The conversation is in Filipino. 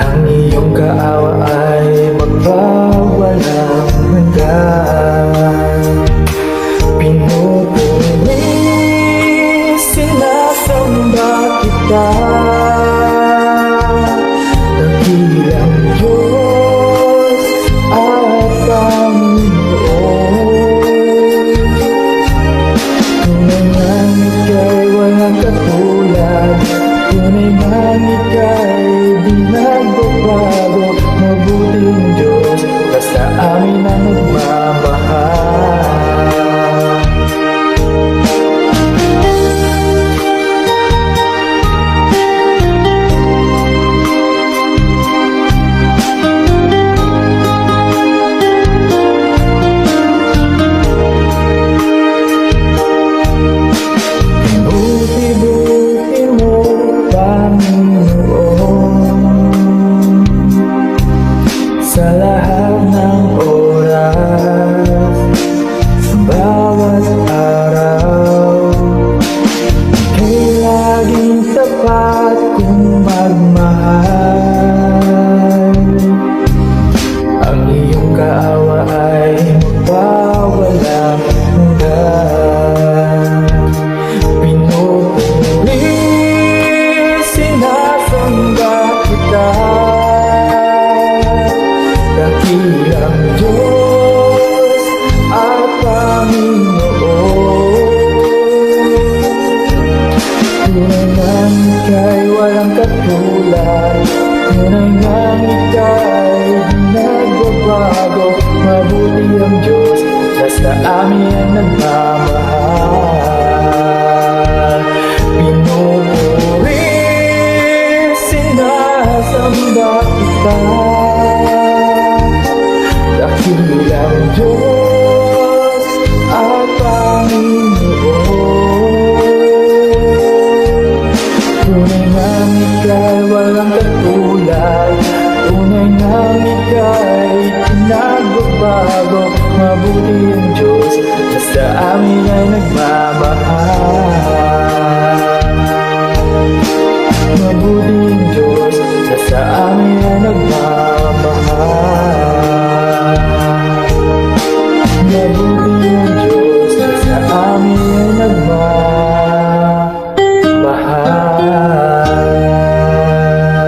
Ang iyong kaawa ay magpawalang hanggan. Pinupuni, sinasamba kita. ng katulad. Tunay nang ika'y nagbabago. Mabuti ang Diyos na sa amin ang nagmamahal. Pinupuri, sinasamba kita ika'y walang katulad Tunay nga ika'y pinagbabago Mabuti ang Diyos Basta amin ay nagmamahal